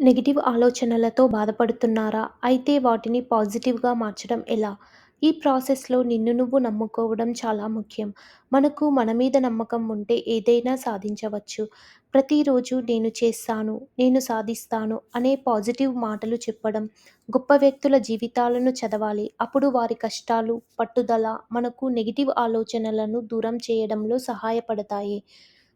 Negative ఆలోచనలతో బాధపడుతున్నారా? అయితే వాటిని పాజిటివ్‌గా మార్చడం ఎలా? ఈ ప్రాసెస్‌లో నిన్ను నువ్వు నమ్ముకోవడం చాలా ముఖ్యం. మనకు మన మీద నమ్మకం ఉంటే ఏదైనా సాధించవచ్చు. ప్రతిరోజు నేను చేస్తాను, నేను సాధిస్తాను అనే పాజిటివ్ మాటలు చెప్పడం. గొప్ప వ్యక్తుల జీవితాలను చదవాలి. అప్పుడు వారి కష్టాలు, పట్టుదల మనకు నెగిటివ్ ఆలోచనలను దూరం చేయడంలో సహాయపడతాయి.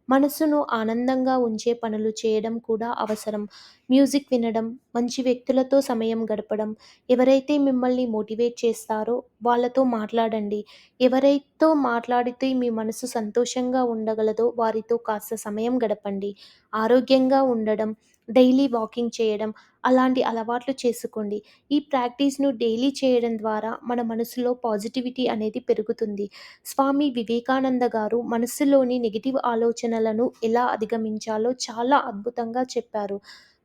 మనసును ఆనందంగా ఉంచే పనులు చేయడం కూడా అవసరం. మ్యూజిక్ వినడం, మంచి వ్యక్తులతో సమయం గడపడం, ఎవరైతే మిమ్మల్ని మోటివేట్ చేస్తారో వాళ్ళతో మాట్లాడండి. ఎవరైతే మాట్లాడితే మీ మనసు సంతోషంగా ఉండగలదో వారితో కాస్త సమయం గడపండి. ఆరోగ్యంగా ఉండడం, డైలీ వాకింగ్ చేయడం అలాంటి అలవాట్లు చేసుకోండి. ఈ ప్రాక్టీస్‌ను డైలీ చేయడం ద్వారా మన మనసులో పాజిటివిటీ అనేది పెరుగుతుంది. స్వామి వివేకానంద గారు మనస్సులోని నెగిటివ్ ఆలోచనలను ఎలా అధిగమించాలో చాలా అద్భుతంగా చెప్పారు.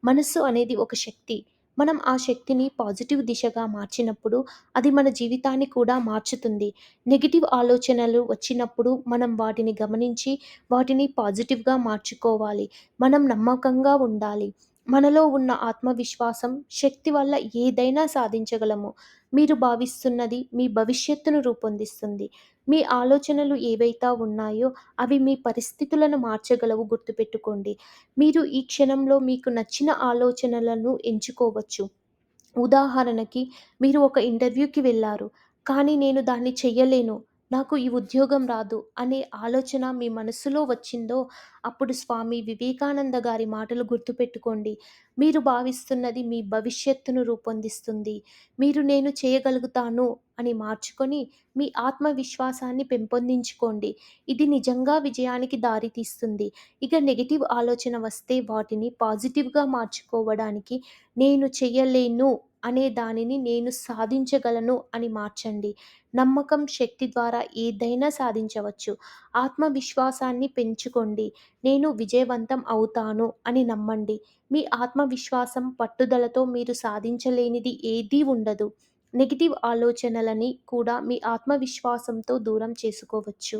మనస్సు అనేది ఒక శక్తి. మనం ఆ శక్తిని పాజిటివ్ దిశగా మార్చినప్పుడు అది మన జీవితాన్ని కూడా మార్చుతుంది. నెగిటివ్ ఆలోచనలు వచ్చినప్పుడు మనం వాటిని గమనించి వాటిని పాజిటివ్‌గా మార్చుకోవాలి. మనం నమ్మకంగా ఉండాలి. మనలో ఉన్న ఆత్మవిశ్వాసం, శక్తి వల్ల ఏదైనా సాధించగలము. మీరు భావిస్తున్నది మీ భవిష్యత్తును రూపొందిస్తుంది. మీ ఆలోచనలు ఏవైతే ఉన్నాయో అవి మీ పరిస్థితులను మార్చగలవు గుర్తుపెట్టుకోండి. మీరు ఈ క్షణంలో మీకు నచ్చిన ఆలోచనలను ఎంచుకోవచ్చు. ఉదాహరణకి మీరు ఒక ఇంటర్వ్యూకి వెళ్ళారు కానీ నేను దాన్ని చెయ్యలేను, నాకు ఈ ఉద్యోగం రాదు అనే ఆలోచన మీ మనస్సులో వచ్చిందో అప్పుడు స్వామి వివేకానంద గారి మాటలు గుర్తుపెట్టుకోండి. మీరు భావిస్తున్నది మీ భవిష్యత్తును రూపొందిస్తుంది. మీరు నేను చేయగలుగుతాను అని మార్చుకొని మీ ఆత్మవిశ్వాసాన్ని పెంపొందించుకోండి. ఇది నిజంగా విజయానికి దారితీస్తుంది. ఇక నెగిటివ్ ఆలోచన వస్తే వాటిని పాజిటివ్‌గా మార్చుకోవడానికి నేను చెయ్యలేను అనే దానిని నేను సాధించగలను అని మార్చండి. నమ్మకం, శక్తి ద్వారా ఏదైనా సాధించవచ్చు. ఆత్మవిశ్వాసాన్ని పెంచుకోండి. నేను విజయవంతం అవుతాను అని నమ్మండి. మీ ఆత్మవిశ్వాసం, పట్టుదలతో మీరు సాధించలేనిది ఏదీ ఉండదు. నెగిటివ్ ఆలోచనలని కూడా మీ ఆత్మవిశ్వాసంతో దూరం చేసుకోవచ్చు.